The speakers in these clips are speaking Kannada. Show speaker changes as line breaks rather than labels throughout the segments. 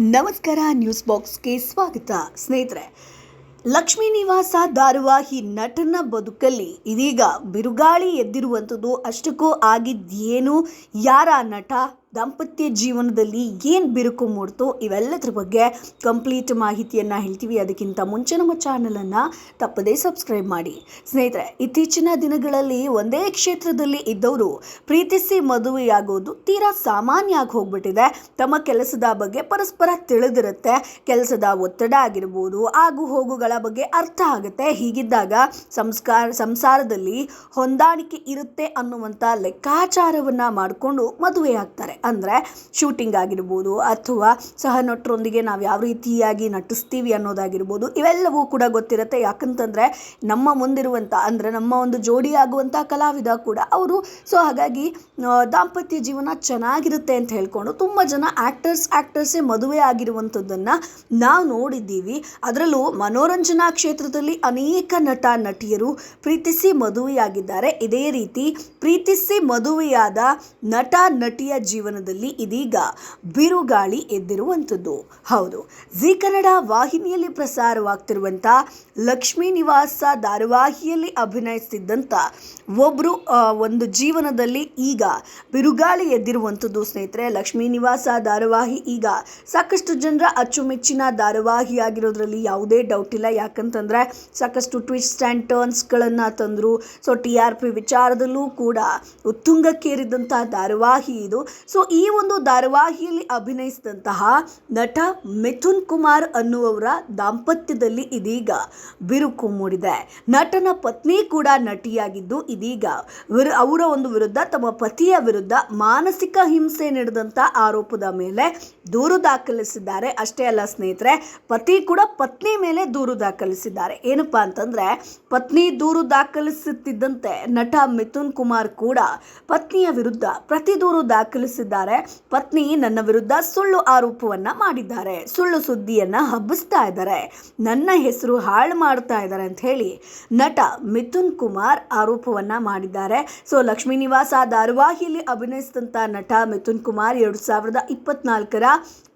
ನಮಸ್ಕಾರ ನ್ಯೂಸ್ ಬಾಕ್ಸ್ಗೆ ಸ್ವಾಗತ. ಸ್ನೇಹಿತರೆ, ಲಕ್ಷ್ಮೀ ನಿವಾಸ ಧಾರಾವಾಹಿ ನಟನ ಬದುಕಲ್ಲಿ ಇದೀಗ ಬಿರುಗಾಳಿ ಎದ್ದಿರುವಂಥದ್ದು ಅಷ್ಟಕ್ಕೂ ಆಗಿದ್ದೇನು? ಯಾರ ನಟ? ದಾಂಪತ್ಯ ಜೀವನದಲ್ಲಿ ಏನು ಬಿರುಕು ಮೂಡ್ತೋ ಇವೆಲ್ಲದ್ರ ಬಗ್ಗೆ ಕಂಪ್ಲೀಟ್ ಮಾಹಿತಿಯನ್ನು ಹೇಳ್ತೀವಿ. ಅದಕ್ಕಿಂತ ಮುಂಚೆ ನಮ್ಮ ಚಾನಲನ್ನು ತಪ್ಪದೇ ಸಬ್ಸ್ಕ್ರೈಬ್ ಮಾಡಿ. ಸ್ನೇಹಿತರೆ, ಇತ್ತೀಚಿನ ದಿನಗಳಲ್ಲಿ ಒಂದೇ ಕ್ಷೇತ್ರದಲ್ಲಿ ಇದ್ದವರು ಪ್ರೀತಿಸಿ ಮದುವೆಯಾಗೋದು ತೀರಾ ಸಾಮಾನ್ಯ ಆಗಿ ಹೋಗ್ಬಿಟ್ಟಿದೆ. ತಮ್ಮ ಕೆಲಸದ ಬಗ್ಗೆ ಪರಸ್ಪರ ತಿಳಿದಿರುತ್ತೆ. ಕೆಲಸದ ಒತ್ತಡ ಆಗಿರ್ಬೋದು, ಆಗು ಹೋಗುಗಳ ಬಗ್ಗೆ ಅರ್ಥ ಆಗುತ್ತೆ. ಹೀಗಿದ್ದಾಗ ಸಂಸ್ಕಾರ, ಸಂಸಾರದಲ್ಲಿ ಹೊಂದಾಣಿಕೆ ಇರುತ್ತೆ ಅನ್ನುವಂಥ ಲೆಕ್ಕಾಚಾರವನ್ನು ಮಾಡಿಕೊಂಡು ಮದುವೆ ಆಗ್ತಾರೆ ಅಂದರೆ ಶೂಟಿಂಗ್ ಆಗಿರ್ಬೋದು ಅಥವಾ ಸಹ ನಟರೊಂದಿಗೆ ನಾವು ಯಾವ ರೀತಿಯಾಗಿ ನಟಿಸ್ತೀವಿ ಅನ್ನೋದಾಗಿರ್ಬೋದು ಇವೆಲ್ಲವೂ ಕೂಡ ಗೊತ್ತಿರುತ್ತೆ. ಯಾಕಂತಂದರೆ ನಮ್ಮ ಮುಂದಿರುವಂಥ ಅಂದರೆ ನಮ್ಮ ಒಂದು ಜೋಡಿ ಆಗುವಂಥ ಕಲಾವಿದ ಕೂಡ ಅವರು. ಸೊ ಹಾಗಾಗಿ ದಾಂಪತ್ಯ ಜೀವನ ಚೆನ್ನಾಗಿರುತ್ತೆ ಅಂತ ಹೇಳ್ಕೊಂಡು ತುಂಬ ಜನ ಆ್ಯಕ್ಟರ್ಸ್ ಆ್ಯಕ್ಟರ್ಸೇ ಮದುವೆ ಆಗಿರುವಂಥದ್ದನ್ನು ನಾವು ನೋಡಿದ್ದೀವಿ. ಅದರಲ್ಲೂ ಮನೋರಂಜನಾ ಕ್ಷೇತ್ರದಲ್ಲಿ ಅನೇಕ ನಟ, ನಟಿಯರು ಪ್ರೀತಿಸಿ ಮದುವೆಯಾಗಿದ್ದಾರೆ. ಇದೇ ರೀತಿ ಪ್ರೀತಿಸಿ ಮದುವೆಯಾದ ನಟ, ನಟಿಯ ಜೀವನದಲ್ಲಿ ಇದೀಗ ಬಿರುಗಾಳಿ ಎದ್ದಿರುವಂಥದ್ದು. ಹೌದು, ಜಿ ಕನ್ನಡ ವಾಹಿನಿಯಲ್ಲಿ ಪ್ರಸಾರವಾಗ್ತಿರುವಂಥ ಲಕ್ಷ್ಮೀ ನಿವಾಸ ಧಾರಾವಾಹಿಯಲ್ಲಿ ಅಭಿನಯಿಸ್ತಿದ್ದಂಥ ಒಬ್ಬರು ಒಂದು ಜೀವನದಲ್ಲಿ ಈಗ ಬಿರುಗಾಳಿ ಎದ್ದಿರುವಂಥದ್ದು ಸ್ನೇಹಿತರೆ. ಲಕ್ಷ್ಮೀ ನಿವಾಸ ಧಾರಾವಾಹಿ ಈಗ ಸಾಕಷ್ಟು ಜನರ ಅಚ್ಚುಮೆಚ್ಚಿನ ಧಾರಾವಾಹಿ ಆಗಿರೋದ್ರಲ್ಲಿ ಯಾವುದೇ ಡೌಟ್ ಇಲ್ಲ. ಯಾಕಂತಂದರೆ ಸಾಕಷ್ಟು ಟ್ವಿಸ್ಟ್ ಆ್ಯಂಡ್ ಟರ್ನ್ಸ್ಗಳನ್ನು ತಂದರು. ಸೊ ಟಿ ಆರ್ ಪಿ ವಿಚಾರದಲ್ಲೂ ಕೂಡ ಉತ್ತುಂಗಕ್ಕೇರಿದಂಥ ಧಾರಾವಾಹಿ ಇದು. ಸೊ ಈ ಒಂದು ಧಾರಾವಾಹಿಯಲ್ಲಿ ಅಭಿನಯಿಸಿದಂತಹ ನಟ ಮಿಥುನ್ ಕುಮಾರ್ ಅನ್ನುವವರ ದಾಂಪತ್ಯದಲ್ಲಿ ಇದೀಗ ಬಿರುಕು ಮೂಡಿದೆ. ನಟನ ಪತ್ನಿ ಕೂಡ ನಟಿಯಾಗಿದ್ದು ಇದೀಗ ವಿರು, ಅವರ ಒಂದು ವಿರುದ್ಧ ತಮ್ಮ ಪತಿಯ ವಿರುದ್ಧ ಮಾನಸಿಕ ಹಿಂಸೆ ನಡೆದಂಥ ಆರೋಪದ ಮೇಲೆ ದೂರು ದಾಖಲಿಸಿದ್ದಾರೆ. ಅಷ್ಟೇ ಅಲ್ಲ ಸ್ನೇಹಿತರೆ, ಪತಿ ಕೂಡ ಪತ್ನಿ ಮೇಲೆ ದೂರು ದಾಖಲಿಸಿದ್ದಾರೆ. ಏನಪ್ಪಾ ಅಂತಂದ್ರೆ, ಪತ್ನಿ ದೂರು ದಾಖಲಿಸುತ್ತಿದ್ದಂತೆ ನಟ ಮಿಥುನ್ ಕುಮಾರ್ ಕೂಡ ಪತ್ನಿಯ ವಿರುದ್ಧ ಪ್ರತಿ ದೂರು ದಾಖಲಿಸಿದ್ದಾರೆ. ಪತ್ನಿ ನನ್ನ ವಿರುದ್ಧ ಸುಳ್ಳು ಆರೋಪವನ್ನ ಮಾಡಿದ್ದಾರೆ. ಸುಳ್ಳು ಸುದ್ದಿಯನ್ನ ಹಬ್ಬಿಸ್ತಾ ಇದ್ದಾರೆ. ನನ್ನ ಹೆಸರು ಹಾಳು ಮಾಡ್ತಾ ಇದ್ದಾರೆ ಅಂತ ಹೇಳಿ ನಟ ಮಿಥುನ್ ಕುಮಾರ್ ಆರೋಪವನ್ನ ಮಾಡಿದ್ದಾರೆ. ಸೊ, ಲಕ್ಷ್ಮೀ ನಿವಾಸ ಧಾರವಾಹಿಯಲ್ಲಿ ಅಭಿನಯಿಸಿದಂಥ ನಟ ಮಿಥುನ್ ಕುಮಾರ್ ಎರಡು ಸಾವಿರದ ಇಪ್ಪತ್ನಾಲ್ಕರ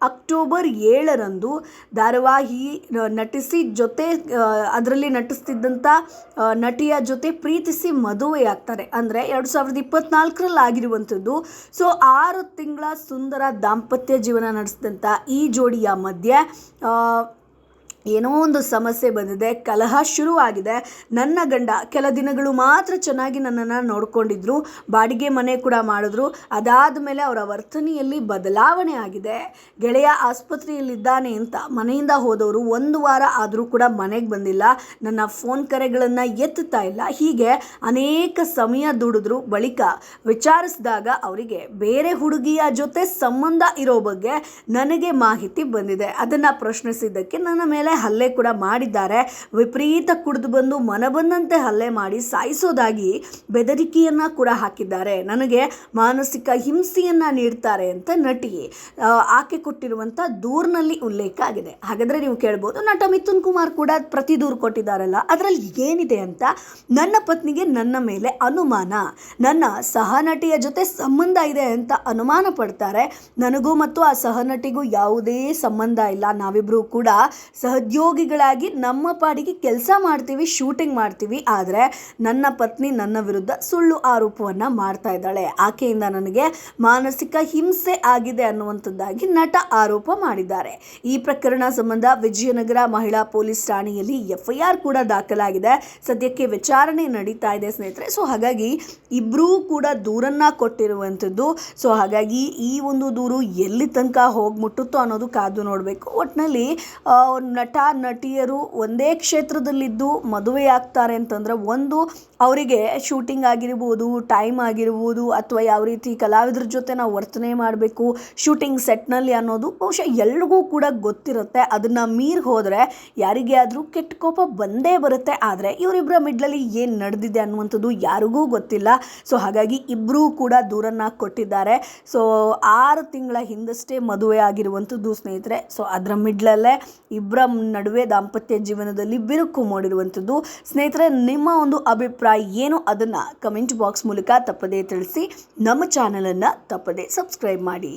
ಅಕ್ಟೋಬರ್ ಏಳರಂದು ಧಾರಾವಾಹಿ ನಟಿಸಿ ಜೊತೆ ಅದರಲ್ಲಿ ನಟಿಸ್ತಿದ್ದಂಥ ನಟಿಯ ಜೊತೆ ಪ್ರೀತಿಸಿ ಮದುವೆಯಾಗ್ತಾರೆ. ಅಂದರೆ ಎರಡು ಸಾವಿರದ ಇಪ್ಪತ್ನಾಲ್ಕರಲ್ಲಿ ಆಗಿರುವಂಥದ್ದು ಸೊ, ಆರು ತಿಂಗಳ ಸುಂದರ ದಾಂಪತ್ಯ ಜೀವನ ನಡೆಸಿದಂಥ ಈ ಜೋಡಿಯ ಮಧ್ಯೆ ಏನೋ ಒಂದು ಸಮಸ್ಯೆ ಬಂದಿದೆ, ಕಲಹ ಶುರುವಾಗಿದೆ. ನನ್ನ ಗಂಡ ಕೆಲ ದಿನಗಳು ಮಾತ್ರ ಚೆನ್ನಾಗಿ ನನ್ನನ್ನು ನೋಡ್ಕೊಂಡಿದ್ರು, ಬಾಡಿಗೆ ಮನೆ ಕೂಡ ಮಾಡಿದ್ರು. ಅದಾದ ಮೇಲೆ ಅವರ ವರ್ತನೆಯಲ್ಲಿ ಬದಲಾವಣೆ ಆಗಿದೆ. ಗೆಳೆಯ ಆಸ್ಪತ್ರೆಯಲ್ಲಿದ್ದಾನೆ ಅಂತ ಮನೆಯಿಂದ ಹೋದವರು ಒಂದು ವಾರ ಆದರೂ ಕೂಡ ಮನೆಗೆ ಬಂದಿಲ್ಲ. ನನ್ನ ಫೋನ್ ಕರೆಗಳನ್ನು ಎತ್ತುತ್ತಾ ಇಲ್ಲ. ಹೀಗೆ ಅನೇಕ ಸಮಯ ದುಡಿದ್ರು. ಬಳಿಕ ವಿಚಾರಿಸಿದಾಗ ಅವರಿಗೆ ಬೇರೆ ಹುಡುಗಿಯ ಜೊತೆ ಸಂಬಂಧ ಇರೋ ಬಗ್ಗೆ ನನಗೆ ಮಾಹಿತಿ ಬಂದಿದೆ. ಅದನ್ನು ಪ್ರಶ್ನಿಸಿದ್ದಕ್ಕೆ ನನ್ನ ಮೇಲೆ ಹಲ್ಲೆ ಕೂಡ ಮಾಡಿದ್ದಾರೆ. ವಿಪರೀತ ಕುಡಿದು ಬಂದು ಮನ ಬಂದಂತೆ ಹಲ್ಲೆ ಮಾಡಿ ಸಾಯಿಸೋದಾಗಿ ಬೆದರಿಕೆಯನ್ನು ಕೂಡ ಹಾಕಿದ್ದಾರೆ. ನನಗೆ ಮಾನಸಿಕ ಹಿಂಸೆಯನ್ನು ನೀಡ್ತಾರೆ ಅಂತ ನಟಿ ಆಕೆ ಕೊಟ್ಟಿರುವಂಥ ದೂರಿನಲ್ಲಿ ಉಲ್ಲೇಖ ಆಗಿದೆ. ಹಾಗಾದರೆ ನೀವು ಕೇಳ್ಬೋದು, ನಟ ಮಿಥುನ್ ಕುಮಾರ್ ಕೂಡ ಪ್ರತಿ ದೂರು ಕೊಟ್ಟಿದ್ದಾರಲ್ಲ, ಅದರಲ್ಲಿ ಏನಿದೆ ಅಂತ ನನ್ನ ಪತ್ನಿಗೆ ನನ್ನ ಮೇಲೆ ಅನುಮಾನ. ನನ್ನ ಸಹನಟಿಯ ಜೊತೆ ಸಂಬಂಧ ಇದೆ ಅಂತ ಅನುಮಾನ ಪಡ್ತಾರೆ. ನನಗೂ ಮತ್ತು ಆ ಸಹನಟಿಗೂ ಯಾವುದೇ ಸಂಬಂಧ ಇಲ್ಲ. ನಾವಿಬ್ಬರೂ ಕೂಡ ಸಹೋದ್ಯೋಗಿಗಳಾಗಿ ನಮ್ಮ ಪಾಡಿಗೆ ಕೆಲಸ ಮಾಡ್ತೀವಿ ಶೂಟಿಂಗ್ ಮಾಡ್ತೀವಿ. ಆದರೆ ನನ್ನ ಪತ್ನಿ ನನ್ನ ವಿರುದ್ಧ ಸುಳ್ಳು ಆರೋಪವನ್ನು ಮಾಡ್ತಾ ಇದ್ದಾಳೆ. ಆಕೆಯಿಂದ ನನಗೆ ಮಾನಸಿಕ ಹಿಂಸೆ ಆಗಿದೆ ಅನ್ನುವಂಥದ್ದಾಗಿ ನಟ ಆರೋಪ ಮಾಡಿದ್ದಾರೆ. ಈ ಪ್ರಕರಣ ಸಂಬಂಧ ವಿಜಯನಗರ ಮಹಿಳಾ ಪೊಲೀಸ್ ಠಾಣೆಯಲ್ಲಿ ಎಫ್ಐಆರ್ ಕೂಡ ದಾಖಲಾಗಿದೆ. ಸದ್ಯಕ್ಕೆ ವಿಚಾರಣೆ ನಡೀತಾ ಇದೆ ಸ್ನೇಹಿತರೆ. ಸೊ ಹಾಗಾಗಿ ಇಬ್ಬರೂ ಕೂಡ ದೂರನ್ನ ಕೊಟ್ಟಿರುವಂಥದ್ದು. ಸೊ ಹಾಗಾಗಿ ಈ ಒಂದು ದೂರು ಎಲ್ಲಿ ತನಕ ಹೋಗಿ ಮುಟ್ಟುತ್ತೋ ಅನ್ನೋದು ಕಾದು ನೋಡಬೇಕು. ಒಟ್ಟಿನಲ್ಲಿ ಆ, ನಟ, ನಟಿಯರು ಒಂದೇ ಕ್ಷೇತ್ರದಲ್ಲಿದ್ದು ಮದುವೆ ಅಂತಂದರೆ ಅಂತಂದ್ರೆ ಒಂದು ಅವರಿಗೆ ಶೂಟಿಂಗ್ ಆಗಿರ್ಬೋದು ಟೈಮ್ ಆಗಿರ್ಬೋದು ಅಥವಾ ಯಾವ ರೀತಿ ಕಲಾವಿದ್ರ ಜೊತೆ ನಾವು ವರ್ತನೆ ಮಾಡಬೇಕು ಶೂಟಿಂಗ್ ಸೆಟ್ನಲ್ಲಿ ಅನ್ನೋದು ಬಹುಶಃ ಎಲ್ರಿಗೂ ಕೂಡ ಗೊತ್ತಿರುತ್ತೆ. ಅದನ್ನು ಮೀರಿ ಹೋದರೆ ಯಾರಿಗೇ ಆದರೂ ಕೆಟ್ಟ ಕೋಪ ಬಂದೇ ಬರುತ್ತೆ. ಆದರೆ ಇವರಿಬ್ಬರ ಮಿಡ್ಲಲ್ಲಿ ಏನು ನಡೆದಿದೆ ಅನ್ನುವಂಥದ್ದು ಯಾರಿಗೂ ಗೊತ್ತಿಲ್ಲ. ಸೊ ಹಾಗಾಗಿ ಇಬ್ಬರೂ ಕೂಡ ದೂರನ್ನು ಕೊಟ್ಟಿದ್ದಾರೆ. ಸೊ ಆರು ತಿಂಗಳ ಹಿಂದಷ್ಟೇ ಮದುವೆ ಆಗಿರುವಂಥದ್ದು ಸ್ನೇಹಿತರೆ. ಸೊ ಅದರ ಮಿಡ್ಲಲ್ಲೇ ಇಬ್ಬರ ನಡುವೆ ದಾಂಪತ್ಯ ಜೀವನದಲ್ಲಿ ಬಿರುಕು ಮೂಡಿರುವಂಥದ್ದು. ಸ್ನೇಹಿತರೆ, ನಿಮ್ಮ ಒಂದು ಅಭಿಪ್ರಾಯ ಏನು? ಅದನ್ನು ಕಮೆಂಟ್ ಬಾಕ್ಸ್ ಮೂಲಕ ತಪ್ಪದೇ ತಿಳಿಸಿ. ನಮ್ಮ ಚಾನಲನ್ನು ತಪ್ಪದೇ ಸಬ್ಸ್ಕ್ರೈಬ್ ಮಾಡಿ.